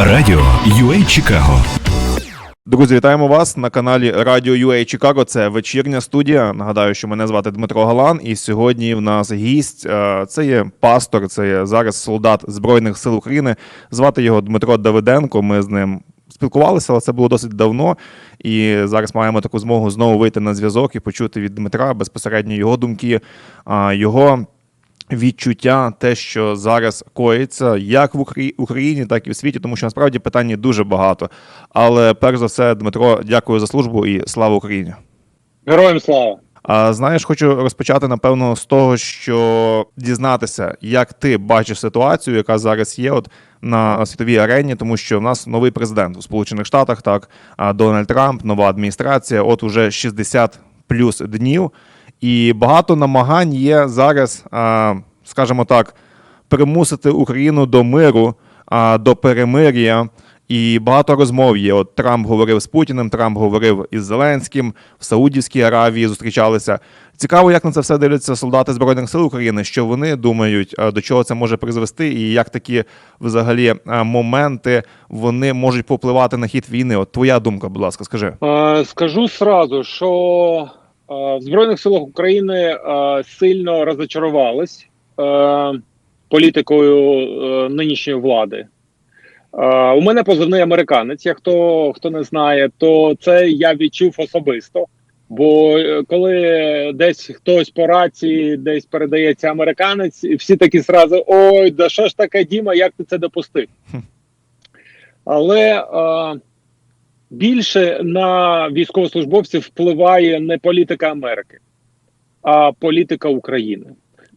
Радіо UA Чикаго Друзі, вітаємо вас на каналі Радіо UA Чикаго. Це вечірня студія. Нагадаю, що мене звати Дмитро Галан, і сьогодні в нас гість. е, Це є пастор, це є зараз солдат Збройних сил України. Звати його Дмитро Давиденко. Ми з ним спілкувалися, але це було досить давно. І зараз маємо таку змогу знову вийти на зв'язок і почути від Дмитра безпосередньо його думки, його відчуття, те, що зараз коїться, як в Украї- Україні, так і в світі, тому що насправді питань дуже багато. Але перш за все, Дмитро, дякую за службу і слава Україні. Героям слава! А знаєш, хочу розпочати напевно з того, що дізнатися, як ти бачиш ситуацію, яка зараз є, от на світовій арені, тому що в нас новий президент у Сполучених Штатах, так Дональд Трамп, нова адміністрація. От уже 60 плюс днів, і багато намагань є зараз, скажімо так, примусити Україну до миру, до перемир'я. І багато розмов є. От Трамп говорив з Путіним, Трамп говорив із Зеленським, в Саудівській Аравії зустрічалися. Цікаво, як на це все дивляться солдати Збройних сил України, що вони думають, до чого це може призвести, і як такі взагалі моменти вони можуть попливати на хід війни. От твоя думка, будь ласка, скажи. Е, скажу сразу, що в Збройних силах України е, сильно розочарувались е, політикою е, нинішньої влади. Е, у мене позивний американець. Хто, хто не знає, то це я відчув особисто. Бо е, коли десь хтось по рації десь передається американець, і всі такі зразу ой, да що ж таке, Діма, як ти це допустив? Але е, більше на військовослужбовців впливає не політика Америки, а політика України.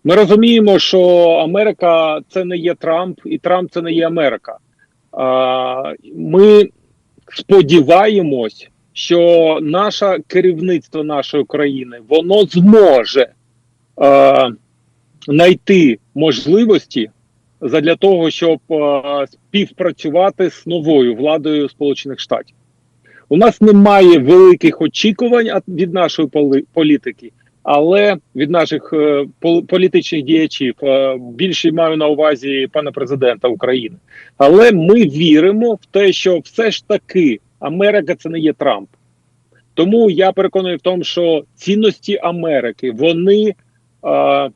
Ми розуміємо, що Америка це не є Трамп, і Трамп це не є Америка. Ми сподіваємось, що наше керівництво нашої країни воно зможе знайти можливості задля того, щоб співпрацювати з новою владою Сполучених Штатів. У нас немає великих очікувань від нашої політики, але від наших е, політичних діячів е, більше маю на увазі пана президента України. Але ми віримо в те, що все ж таки Америка це не є Трамп. Тому я переконаний в тому, що цінності Америки вони, е,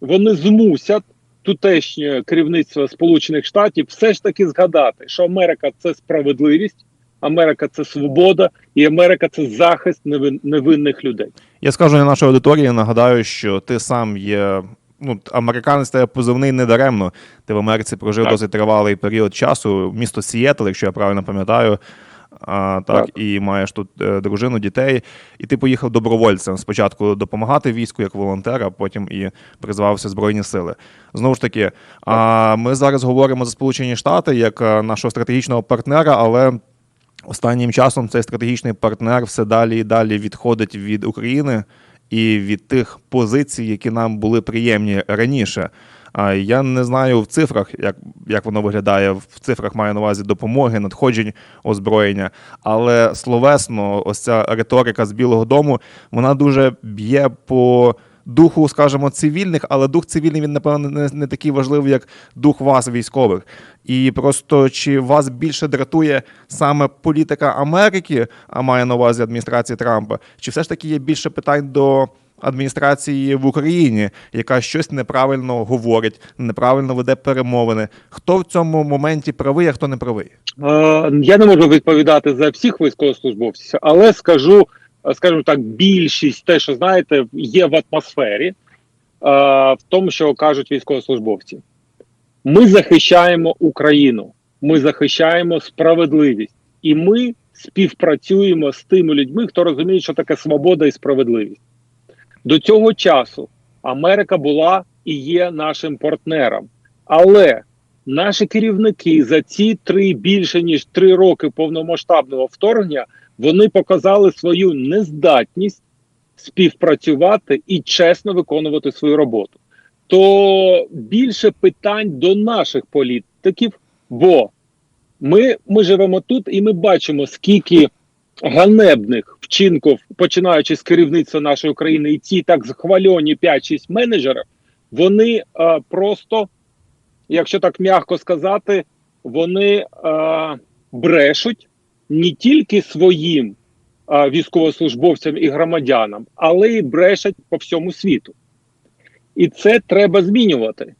вони змусять тутешнє керівництво Сполучених Штатів все ж таки згадати, що Америка це справедливість, Америка це свобода, і Америка це захист невинних людей. Я скажу на нашій аудиторії, нагадаю, що ти сам є. Ну, американець тебе позивний недаремно. Ти в Америці прожив Так. досить тривалий період часу. Місто Сієтл, якщо я правильно пам'ятаю. А, так, Так. і маєш тут е, дружину, дітей, і ти поїхав добровольцем. Спочатку допомагати війську як волонтер, а потім і призвався Збройні сили. Знову ж таки, а, ми зараз говоримо за Сполучені Штати як е, нашого стратегічного партнера, але Останнім часом цей стратегічний партнер все далі і далі відходить від України і від тих позицій, які нам були приємні раніше. А я не знаю в цифрах, як, як воно виглядає. В цифрах маю на увазі допомоги, надходжень озброєння. Але словесно, ось ця риторика з Білого Дому, вона дуже б'є по духу, скажімо, цивільних, але дух цивільний він, напевно, не, не такий важливий, як дух вас, військових. І просто чи вас більше дратує саме політика Америки, а має на увазі адміністрації Трампа, чи все ж таки є більше питань до адміністрації в Україні, яка щось неправильно говорить, неправильно веде перемовини? Хто в цьому моменті правий, а хто не правий? Е, Я не можу відповідати за всіх військовослужбовців, але скажу, скажімо так, більшість те, що знаєте, є в атмосфері, е, в тому, що кажуть військовослужбовці. Ми захищаємо Україну, ми захищаємо справедливість, і ми співпрацюємо з тими людьми, хто розуміє, що таке свобода і справедливість. До цього часу Америка була і є нашим партнером, але наші керівники за ці три більше ніж три роки повномасштабного вторгнення вони показали свою нездатність співпрацювати і чесно виконувати свою роботу. То більше питань до наших політиків, бо ми, ми живемо тут і ми бачимо, скільки ганебних вчинків, починаючи з керівництва нашої країни, і ці так захвальоні 5-6 менеджерів, вони е, просто, якщо так м'яко сказати, вони е, брешуть не тільки своїм е, військовослужбовцям і громадянам, але й брешуть по всьому світу. І це треба змінювати,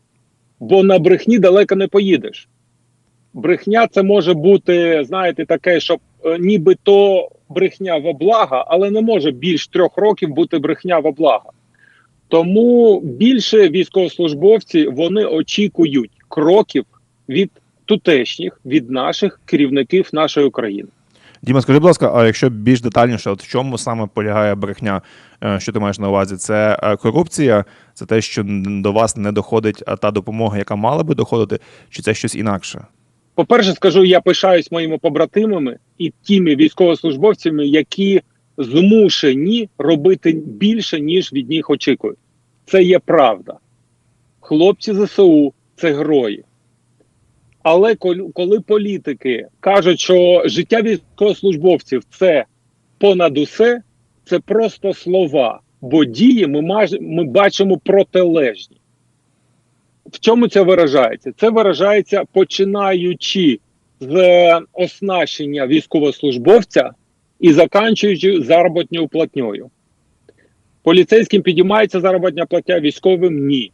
бо на брехні далеко не поїдеш. Брехня це може бути, знаєте, таке, що е, нібито брехня во благо, але не може більш трьох років бути брехня во благо. Тому більше військовослужбовці вони очікують кроків від тутешніх, від наших керівників нашої України. Діма, скажи, будь ласка, а якщо більш детальніше, от в чому саме полягає брехня? Е, Що ти маєш на увазі? Це е, корупція, це те, що до вас не доходить та допомога, яка мала би доходити, чи це щось інакше? По-перше, скажу, я пишаюсь моїми побратимами і тими військовослужбовцями, які змушені робити більше, ніж від них очікують. Це є правда. Хлопці ЗСУ це герої. Але коли, політики кажуть, що життя військовослужбовців це понад усе, це просто слова. Бо дії ми, маж, ми бачимо протилежні. В чому це виражається? Це виражається починаючи з е, оснащення військовослужбовця і заканчуючи заробітною платньою. Поліцейським підіймається заробітня платня, військовим ні.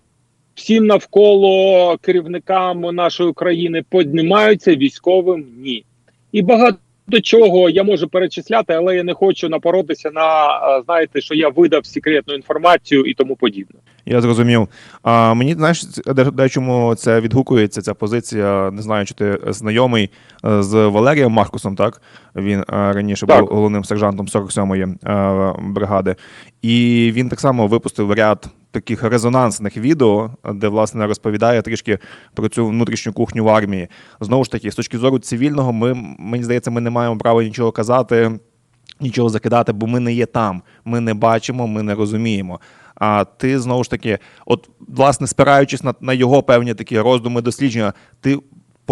Всім навколо керівникам нашої країни піднімаються, військовим ні. І багато чого я можу перечисляти, але я не хочу напоротися на е, знаєте, що я видав секретну інформацію і тому подібне. Я зрозумів. А мені знаєш, де, чому це відгукується, ця позиція. Не знаю, чи ти знайомий е, з Валерієм Маркусом, так? Він е, раніше Так. був головним сержантом 47-ї е, бригади. І він так само випустив ряд таких резонансних відео, де власне розповідає трішки про цю внутрішню кухню в армії. Знову ж таки, з точки зору цивільного, ми мені здається, ми не маємо права нічого казати. Нічого закидати, бо ми не є там. Ми не бачимо, ми не розуміємо. А ти знову ж таки, от власне, спираючись на, на його певні такі роздуми, дослідження, ти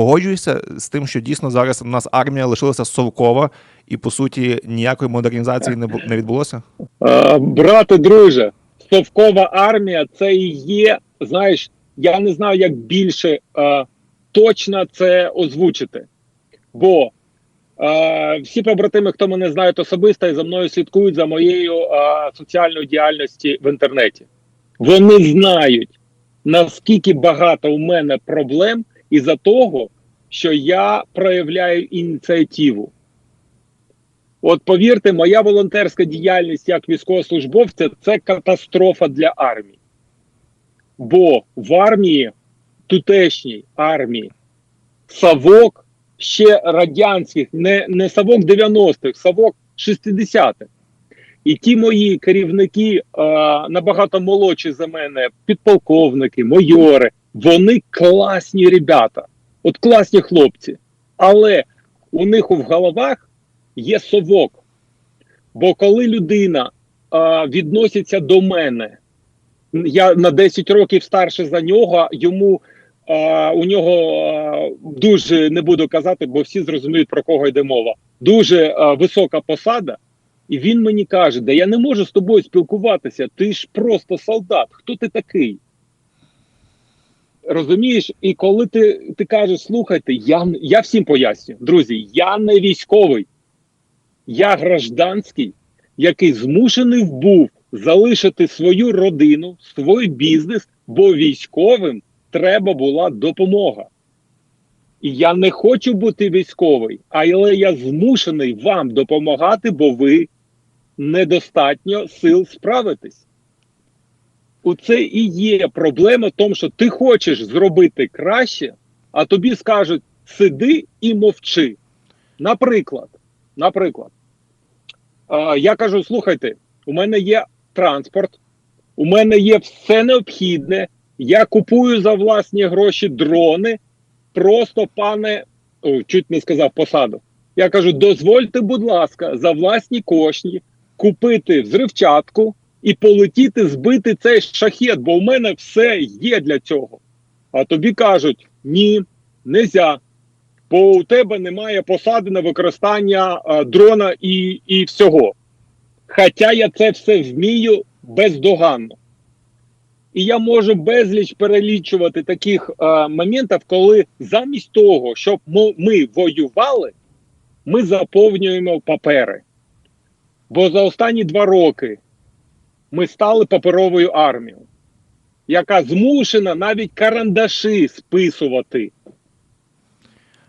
погоджуєшся з тим, що дійсно зараз у нас армія лишилася совкова, і по суті ніякої модернізації не, не відбулося? Е, брате, друже, совкова армія це і є. Знаєш, я не знаю, як більше е, точно це озвучити. Бо е, всі побратими, хто мене знають особисто і за мною слідкують за моєю е, соціальною діяльністю в інтернеті. Вони знають, наскільки багато у мене проблем із-за того, що я проявляю ініціативу. От повірте, моя волонтерська діяльність як військовослужбовця це катастрофа для армії. Бо в армії, тутешній армії, Савок ще радянських, не, не Савок 90-х, Савок 60-х. І ті мої керівники, е, набагато молодші за мене, підполковники, майори, вони класні ребята, от класні хлопці. Але у них в головах є совок. Бо коли людина а, відноситься до мене, я на 10 років старше за нього, йому а, у нього а, дуже не буду казати, бо всі зрозуміють про кого йде мова. Дуже а, висока посада, і він мені каже: Да я не можу з тобою спілкуватися, ти ж просто солдат. Хто ти такий? Розумієш, і коли ти, ти кажеш, слухайте, я, я всім поясню, друзі, я не військовий. Я гражданський, який змушений був залишити свою родину, свій бізнес, бо військовим треба була допомога. І я не хочу бути військовий, але я змушений вам допомагати, бо ви недостатньо сил справитись. Оце і є проблема в тому, що ти хочеш зробити краще, а тобі скажуть сиди і мовчи. Наприклад, наприклад, е, я кажу: слухайте, у мене є транспорт, у мене є все необхідне. Я купую за власні гроші дрони. Просто, пане, о, чуть не сказав посаду. Я кажу: дозвольте, будь ласка, за власні кошти купити взривчатку і полетіти збити цей шахет, бо у мене все є для цього. А тобі кажуть: ні, нельзя, бо у тебе немає посади на використання а, дрона і, і всього. Хоча я це все вмію бездоганно. І я можу безліч перелічувати таких е, моментів, коли замість того, щоб ми воювали, ми заповнюємо папери. Бо за останні два роки ми стали паперовою армією, яка змушена навіть карандаші списувати.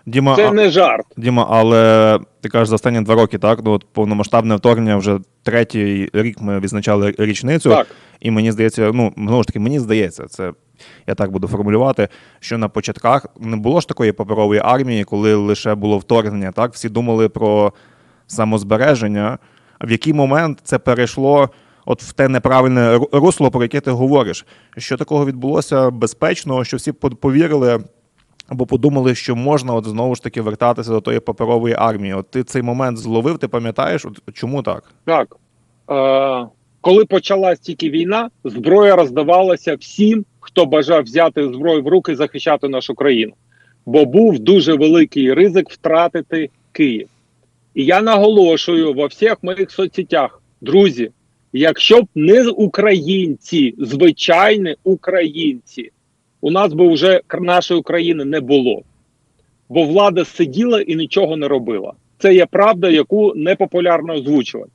Діма, Це не жарт. Діма, але ти кажеш за останні два роки, так? Ну, от повномасштабне вторгнення вже третій рік ми відзначали річницю. Так. І мені здається, ну знову ж таки, мені здається, це я так буду формулювати, що на початках не було ж такої паперової армії, коли лише було вторгнення. Так, всі думали про самозбереження. В який момент це перейшло от в те неправильне русло, про яке ти говориш? Що такого відбулося безпечно, що всі по- повірили або подумали, що можна от знову ж таки вертатися до тої паперової армії. От ти цей момент зловив, ти пам'ятаєш? От чому так? Так. Е, коли почалась тільки війна, зброя роздавалася всім, хто бажав взяти зброю в руки і захищати нашу країну. Бо був дуже великий ризик втратити Київ. І я наголошую во всіх моїх соцсетях, друзі, якщо б не українці, звичайні українці, у нас би вже нашої України не було. Бо влада сиділа і нічого не робила. Це є правда, яку непопулярно озвучувати.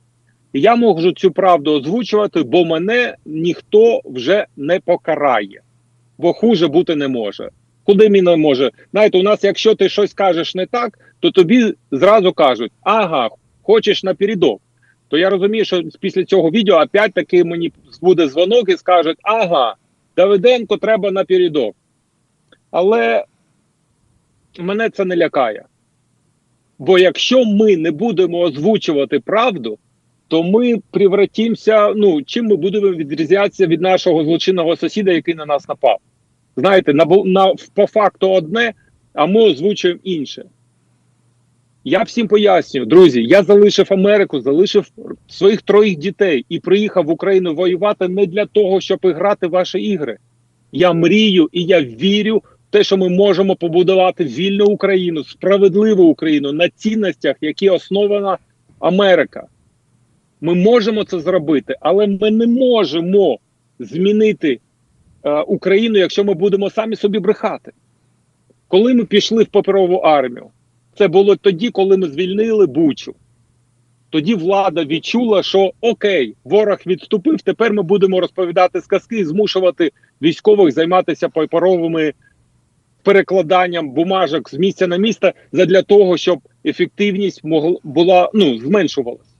Я можу цю правду озвучувати, бо мене ніхто вже не покарає, бо хуже бути не може. Куди мені не може? Знаєте, у нас, якщо ти щось кажеш не так, то тобі зразу кажуть: ага, хочеш напередок. То я розумію, що після цього відео опять таки мені буде дзвонок і скажуть: ага, Давиденко треба напередок. Але мене це не лякає. Бо якщо ми не будемо озвучувати правду, то ми превратимося. Ну чим ми будемо відрізнятися від нашого злочинного сусіда, який на нас напав? Знаєте, на, на по факту одне, а ми озвучуємо інше. Я всім пояснюю, друзі. Я залишив Америку, залишив своїх троїх дітей і приїхав в Україну воювати не для того, щоб грати ваші ігри. Я мрію і я вірю в те, що ми можемо побудувати вільну Україну, справедливу Україну на цінностях, які основана Америка. Ми можемо це зробити, але ми не можемо змінити е, Україну, якщо ми будемо самі собі брехати. Коли ми пішли в паперову армію, це було тоді, коли ми звільнили Бучу. Тоді влада відчула, що окей, ворог відступив. Тепер ми будемо розповідати сказки і змушувати військових займатися паперовими перекладанням бумажок з місця на місце для того, щоб ефективність могла була ну зменшувалась.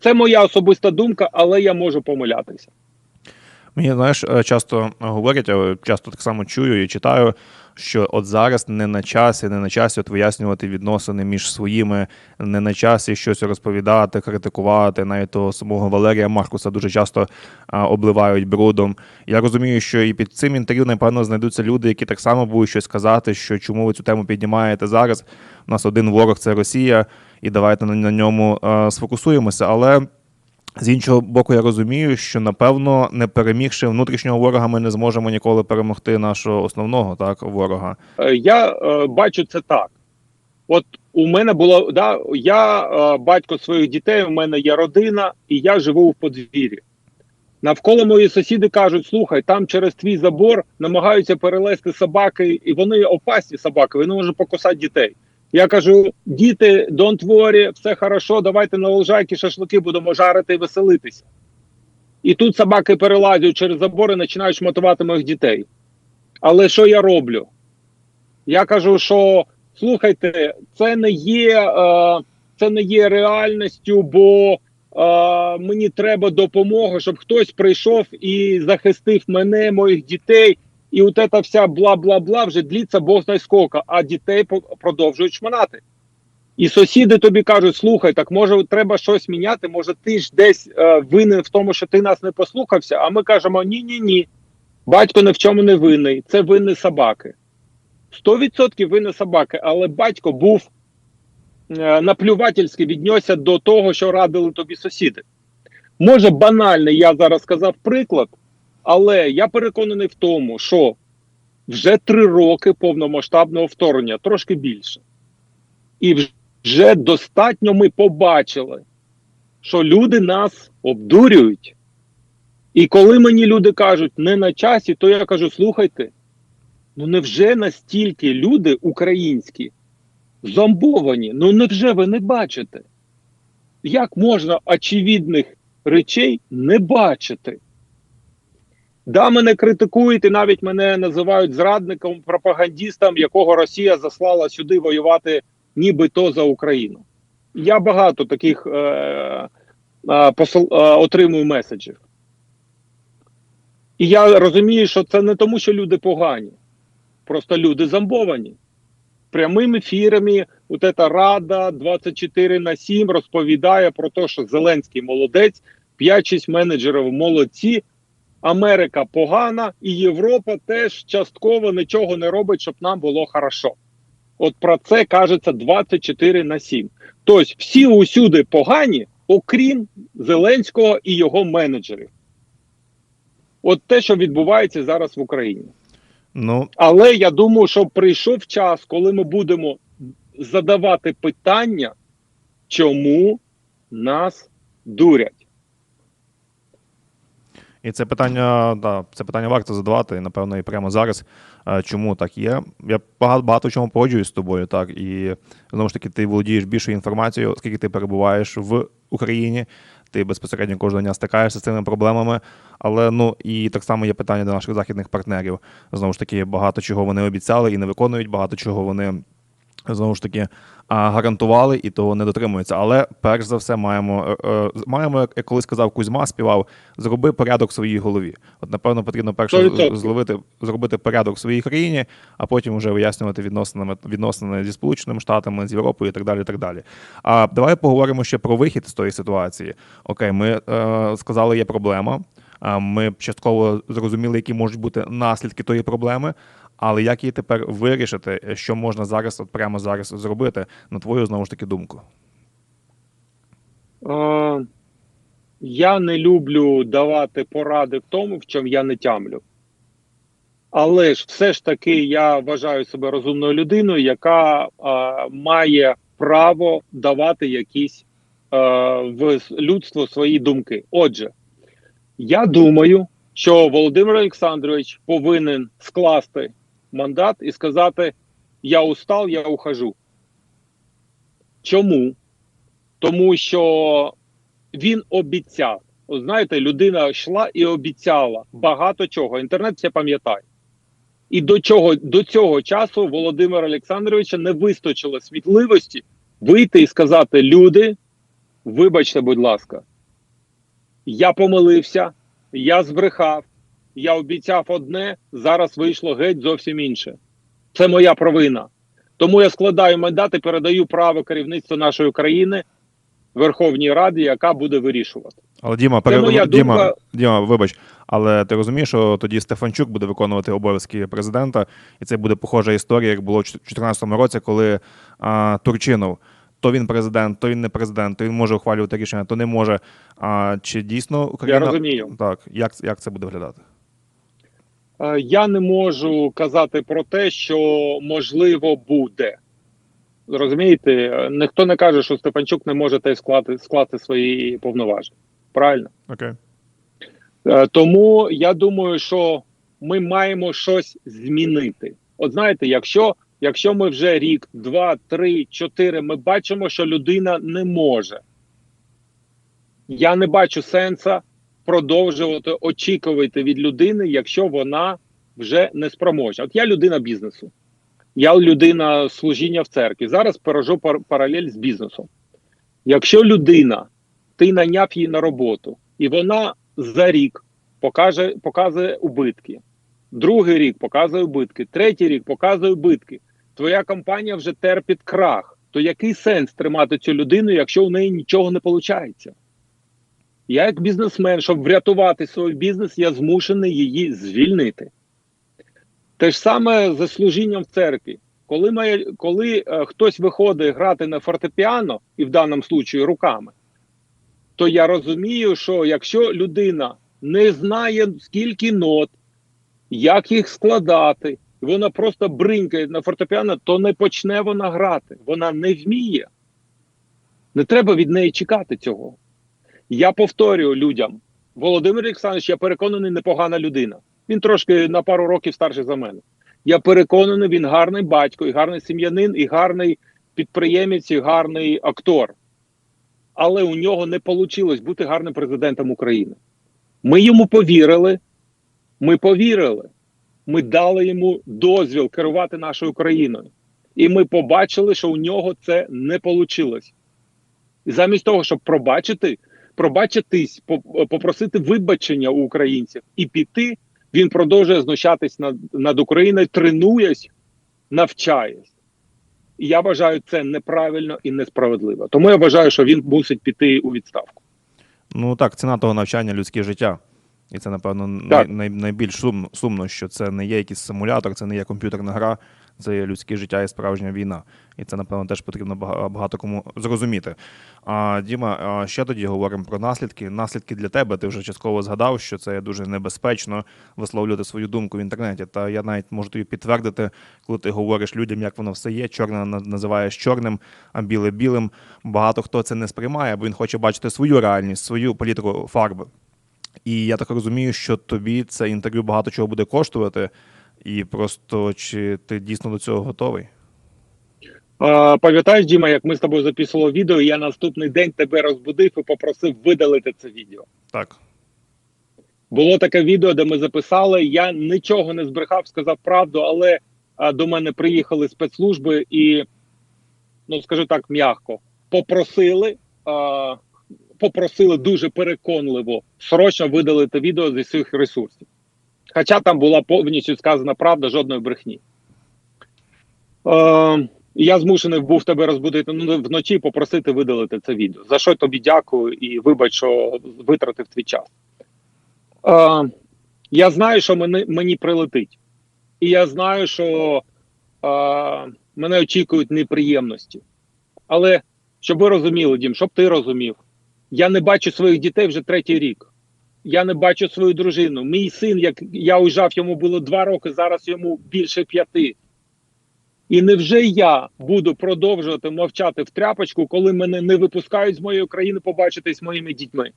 Це моя особиста думка, але я можу помилятися. Мені знаєш, е, часто говорять, а часто так само чую і читаю, що от зараз не на часі, не на часі от вияснювати відносини між своїми, не на часі щось розповідати, критикувати. Навіть того самого Валерія Маркуса дуже часто а, обливають брудом. Я розумію, що і під цим інтерв'ю, напевно, знайдуться люди, які так само будуть щось казати, що чому ви цю тему піднімаєте зараз. У нас один ворог це Росія, і давайте на, ньому сфокусуємося. Але. З іншого боку, я розумію, що напевно, не перемігши внутрішнього ворога, ми не зможемо ніколи перемогти нашого основного так ворога. Е, Я е, бачу це так. От у мене було да, я е, батько своїх дітей, у мене є родина, і я живу в подвір'ї. Навколо мої сусіди кажуть: слухай, там через твій забор намагаються перелезти собаки, і вони опасні собаки, вони можуть покусати дітей. Я кажу: діти, don't worry, все хорошо, давайте на лежайки шашлики будемо жарити і веселитися. І тут собаки перелазять через забор і починають шматувати моїх дітей. Але що я роблю? Я кажу, що слухайте, це не є, е, це не є реальністю, бо е, мені треба допомога, щоб хтось прийшов і захистив мене, моїх дітей. І от ця вся бла-бла-бла вже дліться Бог знає скільки, а дітей продовжують шманати. І сусіди тобі кажуть: слухай, так може треба щось міняти, може ти ж десь е, винен в тому, що ти нас не послухався. А ми кажемо: ні, ні, ні. Батько ні в чому не винний, це винні собаки. 100% винні собаки, але батько був е, наплювательськи віднісся до того, що радили тобі сусіди. Може, банальний, я зараз сказав приклад, але я переконаний в тому, що вже три роки повномасштабного вторгнення, трошки більше. І вже достатньо ми побачили, що люди нас обдурюють. І коли мені люди кажуть не на часі, то я кажу: слухайте, ну невже настільки люди українські зомбовані? Ну невже ви не бачите? Як можна очевидних речей не бачити? Да, мене критикують і навіть мене називають зрадником, пропагандистом, якого Росія заслала сюди воювати нібито за Україну. Я багато таких е, е, посил, е, отримую меседжів. І я розумію, що це не тому, що люди погані, просто люди зомбовані. Прямими ефірами, от ця Рада 24 на 7 розповідає про те, що Зеленський молодець, 5-6 менеджерів молодці, Америка погана, і Європа теж частково нічого не робить, щоб нам було хорошо. От про це кажеться 24 на 7. Тобто всі усюди погані, окрім Зеленського і його менеджерів. От те, що відбувається зараз в Україні. Ну, Але я думаю, що прийшов час, коли ми будемо задавати питання, чому нас дурять. І це питання, да, це питання варто задавати, напевно, і прямо зараз. е, Чому так є? Я багато, багато чому погоджуюсь з тобою, так і знову ж таки, ти володієш більшою інформацією, оскільки ти перебуваєш в Україні, ти безпосередньо кожного дня стикаєшся з цими проблемами. Але ну і так само є питання до наших західних партнерів. Знову ж таки, багато чого вони обіцяли і не виконують, багато чого вони. Знову ж таки, гарантували і того не дотримуються. Але перш за все маємо, е, е, маємо, як колись сказав Кузьма, співав, зроби порядок в своїй голові. От напевно потрібно перше зловити, зробити порядок в своїй країні, а потім вже вияснювати відносини, відносини зі Сполученими Штатами, з Європою і так далі. І так далі. А давай поговоримо ще про вихід з тої ситуації. Окей, ми е, сказали, є проблема. Ми частково зрозуміли, які можуть бути наслідки тої проблеми. Але як її тепер вирішити, що можна зараз, от прямо зараз зробити, на твою знову ж таки думку? Е, я не люблю давати поради в тому, в чому я не тямлю. Але ж все ж таки я вважаю себе розумною людиною, яка е, має право давати якісь е, в людство свої думки. Отже, я думаю, що Володимир Олександрович повинен скласти мандат і сказати: Я устал, я ухожу. Чому? Тому що він обіцяв. Знаєте, людина йшла і обіцяла багато чого. Інтернет все пам'ятає. І до чого до цього часу Володимира Олександровича не вистачило світливості вийти і сказати: люди, вибачте, будь ласка, я помилився, я збрехав, я обіцяв одне, зараз вийшло геть зовсім інше. Це моя провина. Тому я складаю мандат і передаю право керівництва нашої країни Верховній Раді, яка буде вирішувати. Але Діма, моя Діма, думка. Діма, вибач, але ти розумієш, що тоді Стефанчук буде виконувати обов'язки президента, і це буде похожа історія, як було в 2014 році, коли а, Турчинов. То він президент, то він не президент, то він може ухвалювати рішення, то не може. А чи дійсно Україна Я розумію. так? Як, як це буде виглядати? Е, Я не можу казати про те, що можливо буде. Розумієте, ніхто не каже, що Стефанчук не може теж склати, скласти свої повноваження. Правильно? Окей. Е, Тому я думаю, що ми маємо щось змінити. От знаєте, якщо, якщо ми вже рік, два, три, чотири, ми бачимо, що людина не може. Я не бачу сенсу продовжувати очікувати від людини, якщо вона вже не спроможна. От я людина бізнесу, я людина служіння в церкві. Зараз поражу пар- паралель з бізнесом. Якщо людина, ти найняв її на роботу, і вона за рік покаже, показує убитки, другий рік показує убитки, третій рік показує убитки, твоя компанія вже терпить крах, то який сенс тримати цю людину, якщо у неї нічого не виходить? Я, як бізнесмен, щоб врятувати свій бізнес, я змушений її звільнити. Те ж саме за служінням в церкві. Коли, має, коли е, хтось виходить грати на фортепіано, і в даному случаї руками, то я розумію, що якщо людина не знає, скільки нот, як їх складати, і вона просто бринкає на фортепіано, то не почне вона грати. Вона не вміє. Не треба від неї чекати цього. Я повторюю людям: Володимир Олександрович, я переконаний, непогана людина. Він трошки на пару років старший за мене. Я переконаний, він гарний батько, і гарний сім'янин, і гарний підприємець, і гарний актор. Але у нього не вийшло бути гарним президентом України. Ми йому повірили. Ми повірили. Ми дали йому дозвіл керувати нашою країною. І ми побачили, що у нього це не вийшло. Замість того, щоб пробачити, пробачитись, по- попросити вибачення у українців і піти, він продовжує знущатись над, над Україною, тренуясь, навчаясь. І я вважаю це неправильно і несправедливо. Тому я вважаю, що він мусить піти у відставку. Ну так, ціна того навчання людське життя. І це, напевно, най, найбільш сумно, сумно, що це не є якийсь симулятор, це не є комп'ютерна гра, це людське життя і справжня війна. І це, напевно, теж потрібно бага- багато кому зрозуміти. А Діма, ще тоді говоримо про наслідки. Наслідки для тебе. Ти вже частково згадав, що це дуже небезпечно висловлювати свою думку в інтернеті. Та я навіть можу тобі підтвердити, коли ти говориш людям, як воно все є. Чорне називаєш чорним, а біле білим. Багато хто це не сприймає, бо він хоче бачити свою реальність, свою політику фарби. І я так розумію, що тобі це інтерв'ю багато чого буде коштувати, і просто чи ти дійсно до цього готовий? Пам'ятаєш, Діма, як ми з тобою записували відео, я наступний день тебе розбудив і попросив видалити це відео. Так. Було таке відео, де ми записали. Я нічого не збрехав, сказав правду, але до мене приїхали спецслужби і, ну скажу так, м'яко, попросили, попросили дуже переконливо срочно видалити відео зі своїх ресурсів. Хоча там була повністю сказана правда, жодної брехні. Е, я змушений був тебе розбудити ну, вночі, попросити видалити це відео. За що тобі дякую і вибач, що витратив твій час. Е, я знаю, що мені, мені прилетить. І я знаю, що е, мене очікують неприємності. Але щоб ви розуміли, Дім, щоб ти розумів, я не бачу своїх дітей вже третій рік. Я не бачу свою дружину. Мій син, як я уїжджав, йому було два роки, зараз йому більше п'яти. І невже я буду продовжувати мовчати в тряпочку, коли мене не випускають з моєї країни побачитись з моїми дітьми?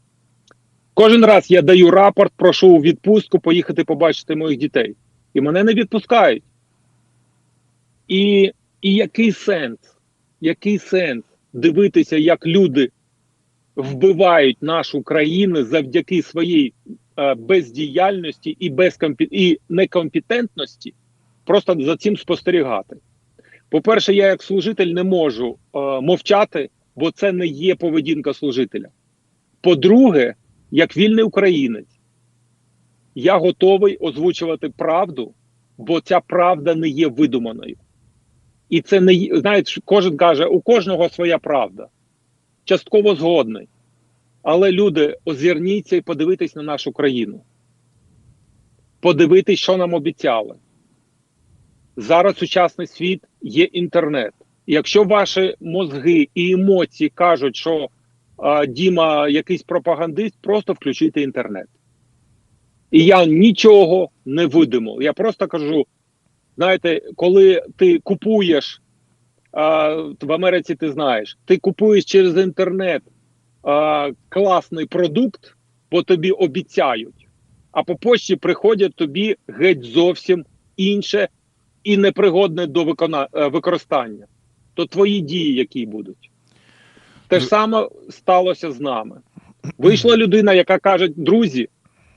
Кожен раз я даю рапорт, прошу відпустку поїхати побачити моїх дітей. І мене не відпускають. І, і який сенс? Який сенс дивитися, як люди вбивають нашу країну завдяки своїй е, бездіяльності і, безкомпі... і некомпетентності, просто за цим спостерігати. По-перше, я як служитель не можу е, мовчати, бо це не є поведінка служителя. По-друге, як вільний українець, я готовий озвучувати правду, бо ця правда не є видуманою. І це не знаєте, кожен каже, у кожного своя правда. Частково згодний. Але люди, озирніться і подивитись на нашу країну. Подивитись, що нам обіцяли. Зараз сучасний світ є інтернет. І Якщо ваші мозги і емоції кажуть, що а, Діма якийсь пропагандист, просто включити інтернет. І я нічого не видумав. Я просто кажу: знаєте, коли ти купуєш а, в Америці, ти знаєш, ти купуєш через інтернет а, класний продукт, бо тобі обіцяють, а по почті приходять тобі геть зовсім інше і непригодне до викона... е, використання. То твої дії, які будуть. Те ж саме сталося з нами. Вийшла людина, яка каже: друзі,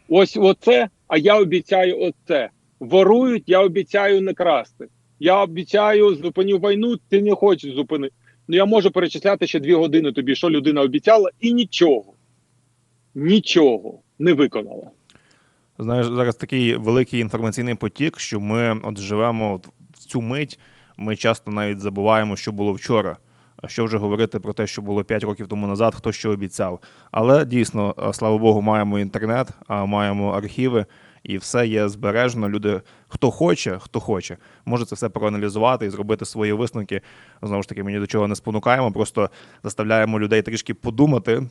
ось оце, а я обіцяю оце. Ворують, я обіцяю не красти. Я обіцяю зупиню війну, ти не хочеш зупинити. Ну я можу перечисляти ще дві години тобі, що людина обіцяла, і нічого. Нічого не виконала. Знаєш, зараз такий великий інформаційний потік, що ми от живемо в цю мить. Ми часто навіть забуваємо, що було вчора. А що вже говорити про те, що було 5 років тому назад, хто що обіцяв. Але дійсно, слава Богу, маємо інтернет, а маємо архіви, і все є збережено. Люди, хто хоче, хто хоче, може це все проаналізувати і зробити свої висновки. Знову ж таки, ми ні до чого не спонукаємо, просто заставляємо людей трішки подумати.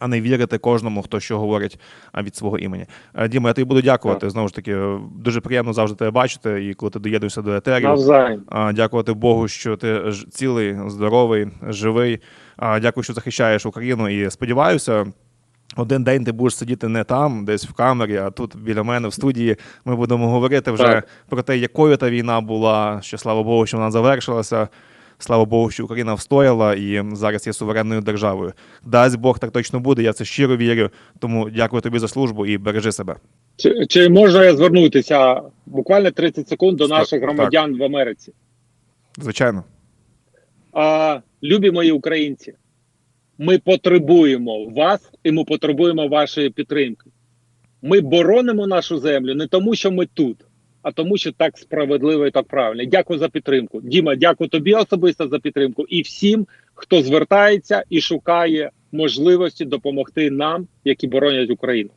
А не вірити кожному, хто що говорить від свого імені. Е, Діма, я тобі буду дякувати. Знову ж таки, е, дуже приємно завжди тебе бачити. І коли ти доєднуєшся до етерів, Навзаєм. Дякувати Богу, що ти цілий, здоровий, живий. Дякую, що захищаєш Україну. І сподіваюся, один день ти будеш сидіти не там, десь в камері, а тут біля мене в студії. Ми будемо говорити вже Так. про те, якою та війна була, що слава Богу, що вона завершилася. Слава Богу, що Україна встояла і зараз є суверенною державою. Дасть Бог, так точно буде. Я це щиро вірю. Тому дякую тобі за службу і бережи себе. Чи, чи можна я звернутися буквально 30 секунд до наших так. громадян в Америці? Звичайно. А, любі мої українці, ми потребуємо вас і ми потребуємо вашої підтримки. Ми боронимо нашу землю не тому, що ми тут, а тому, що так справедливо і так правильно. Дякую за підтримку. Діма, дякую тобі особисто за підтримку і всім, хто звертається і шукає можливості допомогти нам, які боронять Україну.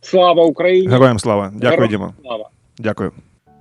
Слава Україні! Героям слава. Дякую, Героям Діма. Слава! Дякую.